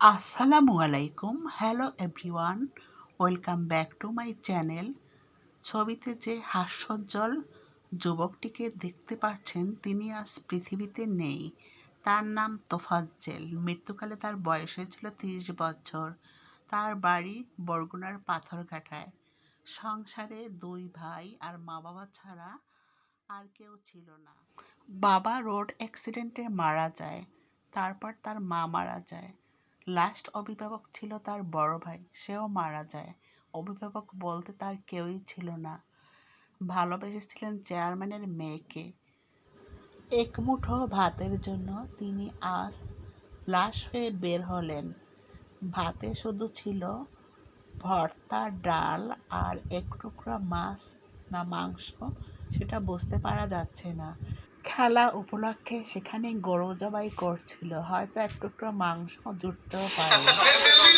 আসসালামু আলাইকুম। Hello everyone welcome back to my channel ছবিতে যে হাস্যজ্জ্বল যুবকটিকে দেখতে পাচ্ছেন, তিনি আজ পৃথিবীতে নেই। তার নাম তোফাজ্জেল। মৃত্যুকালে তার বয়স হয়েছিল তিরিশ বছর। তার বাড়ি বরগুনার পাথরঘাটায়। সংসারে দুই ভাই আর মা বাবা ছাড়া আর কেউ ছিল না। বাবা রোড অ্যাক্সিডেন্টে মারা যায়, তারপর তার মা মারা যায়। লাস্ট অভিভাবক ছিল তার বড় ভাই, সেও মারা যায়। অভিভাবক বলতে তার কেউই ছিল না। ভালোবেসেছিলেন চেয়ারম্যানের মেয়েকে। এক মুঠো ভাতের জন্য তিনি আজ লাশ হয়ে বের হলেন। ভাতে শুধু ছিল ভর্তা, ডাল আর এক টুকরা মাছ না মাংস, সেটা বুঝতে পারা যাচ্ছে না। খেলা উপলক্ষে সেখানে গরু জবাই করছিল। হয়তো এক টুকরো মাংস জুটতেও পারে। সেলফি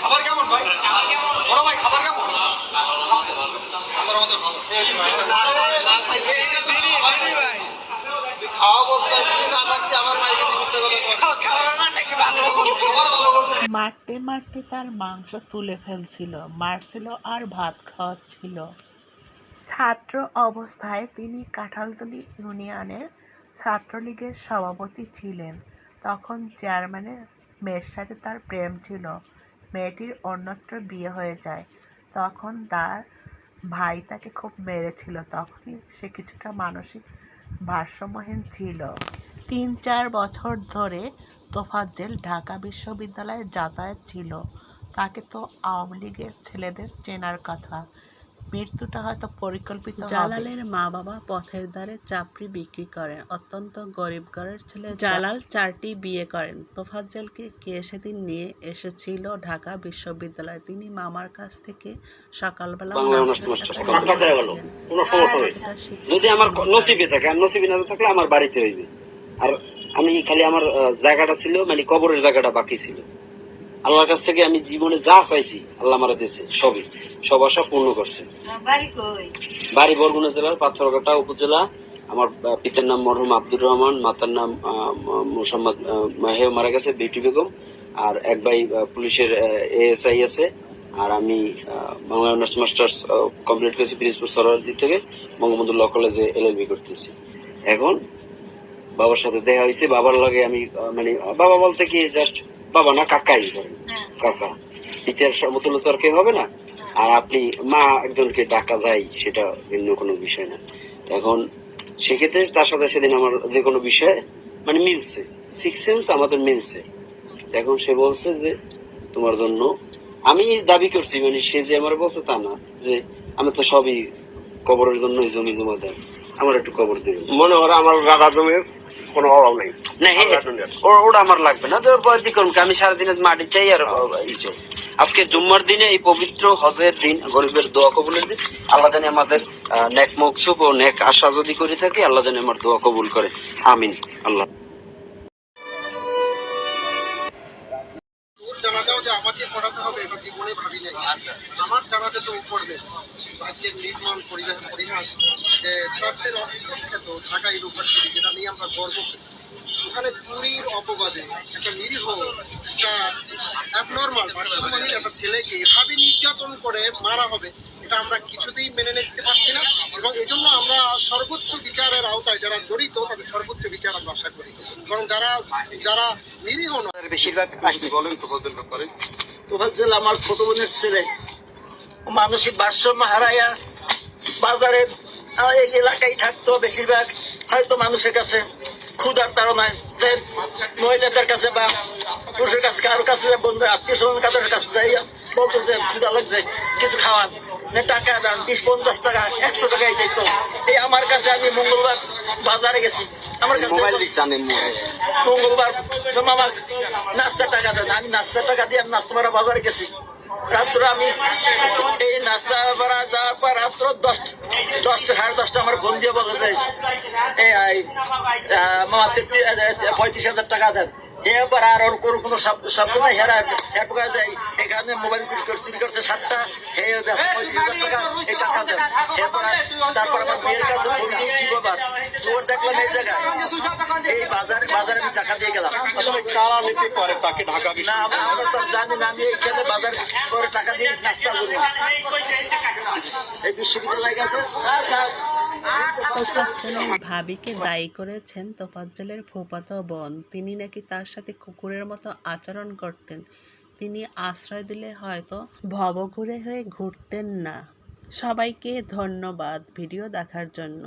খাবার কেমন ভাই? বড় ভাই খাবার কেমন? খাওয়া অবস্থায় তুমি না থাকতে আমার মাইকে দিতে কথা খাওয়ার নাকি ভালো? খাবার ভালো বলতে মারতে মারতে তার মাংস তুলে ফেলছিল। মারছিল আর ভাত খাওয়াচ্ছিল। ছাত্র অবস্থায় তিনি কাঁঠালতলি ইউনিয়নের ছাত্রলীগের সভাপতি ছিলেন। তখন চেয়ারম্যানের মেয়ের সাথে তার প্রেম ছিল। মেয়েটির অন্যত্র বিয়ে হয়ে যায়। তখন তার ভাই তাকে খুব মেরেছিল। তখনই সে কিছুটা মানসিক ভারসাম্যহীন ছিল। তিন চার বছর ধরে তোফাজ্জেল ঢাকা বিশ্ববিদ্যালয়ে যাতায়াত ছিল। তাকে তো আওয়ামী লীগের ছেলেদের চেনার কথা। মৃত্যুটা হয়তো পরিকল্পিত জালালের মা বাবা পথের ধারে চাপড়ি বিক্রি করেন। অত্যন্ত গরিব ঘরের ছেলে জালাল চারটি বিয়ে করেন। তোফাজ্জেলকে কে সেদিন নিয়ে এসেছিল ঢাকা বিশ্ববিদ্যালয়ে? তিনি মামার কাছ থেকে সকালবেলা যদি আমার নসিবে থাকে আর নসিবে না থাকলে আমার বাড়িতে হইবে। আর আমি খালি আমার জায়গাটা ছিল মানে কবরের জায়গাটা বাকি ছিল। আল্লাহর কাছ থেকে আমি জীবনে যা চাইছি আল্লাহ আমার দিয়েছে সবই। সব আশা পূর্ণ করছে। বাড়ি বরগুনা জেলার পাথরঘাটা উপজেলা। আমার পিতার নাম মরহুম আব্দুর রহমান মাতার নাম মোসাম্মদ মাহেও মারা গেছে বিউটি বেগম। আর এক ভাই পুলিশের এএসআই আছে। আর আমি বাংলা অনার্স মাস্টার্স কমপ্লিট করেছি পিরিজপুর সরোয়ারদি থেকে বঙ্গবন্ধু ল কলেজে এলএলবি করতেছি। এখন বাবার সাথে দেখা হয়েছে। বাবার লগে আমি মানে বাবা বলতে কি জাস্ট বাবা না কাকাই? করেন কাকা। পিতার সমতুল্য তো আর কেউ হবে না। আর আপনি মা একজনকে ডাকা যায় সেটা ভিন্ন কোনো বিষয় না। এখন সেক্ষেত্রে তার সাথে সেদিন আমার যে কোনো বিষয়ে মানে মিলছে। সিক্স সেন্স আমাদের মিলছে। এখন সে বলছে যে তোমার জন্য আমি দাবি করছি মানে সে যে আমার বলছে তা না যে আমি তো সবই কবরের জন্য জমি জমা দেয়। আমার একটু কবর দেবে মনে হয় আমার জায়গা জমির কোনো অভাব নেই। না ওটা আমার লাগবে না। তোর পরের করুন আমি সারাদিন মাটি চাই আর আজকে জুম্মার দিনে এই পবিত্র হজের দিন গরিবের দোয়া কবুলের দিন। আল্লাহ জানে আমাদের নেক মকসুব ও নেক আশা যদি করে থাকি আল্লাহ জানে আমার দোয়া কবুল করে। আমিন। আল্লাহ আমার জানাজা তো ও পড়বে আজকের নির্মাণ পরিবেশ পরিহাস যে ট্রাস্টের অক্ষত ঢাকা ইউনিভার্সিটি যেটা নিয়ে আমরা গর্ব করি ওখানে চুরির অপবাদে একটা নিরীহ একটা অ্যাবনর্মাল ভারসাম্যহীন একটা ছেলেকে এভাবে নির্যাতন করে মারা হবে এটা আমরা কিছুতেই মেনে নিতে পারছি না। এবং এই জন্য আমরা সর্বোচ্চ বিচারের আওতায় যারা জড়িত তাদের সর্বোচ্চ বিচার আমরা আশা করি। এবং যারা যারা নিরীহ নয় বেশিরভাগ বলেন তো বলতে ব্যাপারে? তোফাজ্জেল আমার ছোট বোনের ছেলে। মানসিক ভারসাম্য হারাইয়া বাজারে এই এলাকায় থাকতো বেশিরভাগ হয়তো মানুষের কাছে ক্ষুধার তাড়নায়। মহিলাদের কাছে বা পুরুষের কাছে কারোর কাছে বন্ধু, আত্মীয় স্বজন কাদের কাছে যাইয়া যে ক্ষুদা লাগছে, কিছু খাওয়ান না টাকা দেন বিশ পঞ্চাশ টাকা একশো টাকা এই চাইতো। এই আমার কাছে আমি মঙ্গলবার বাজারে গেছি। আমার কাছে মোবাইল মঙ্গলবার মামা নাস্তার টাকা দেন। আমি নাস্তার টাকা দিয়ে আমি নাস্তা বাজারে গেছি। রাত্র আমি এই নাস্তা ভাড়া যাওয়ার পর রাত্র দশ দশটা সাড়ে দশটা আমার ফোন দিয়ে বলেছে এই মামা পঁয়ত্রিশ হাজার টাকা দেন। এবার আর ওর কোনো কোনো শব্দ শব্দ নাই। হেরা এক যাই এখানে মোবাইল চুরি করছে সাতটা। হে টাকা এই টাকা দেন। তারপর আমার বিয়ের কাছে এই বাজার টাকা দিয়ে গেলাম। আসলে কারা নীতি করে তাকে ঢাকা না আমরা আমরা তো জানি না আমি এইখানে বাজার করে টাকা দিয়ে নাস্তার জন্য এই বিশ্ববিদ্যালয় গেছে। ভাবিকে দায়ী করেছেন তোফাজ্জলের ফুফাতো বোন। তিনি নাকি তার সাথে কুকুরের মতো আচরণ করতেন। তিনি আশ্রয় দিলে হয়তো ভবঘুরে হয়ে ঘুরতেন না। সবাইকে ধন্যবাদ ভিডিও দেখার জন্য।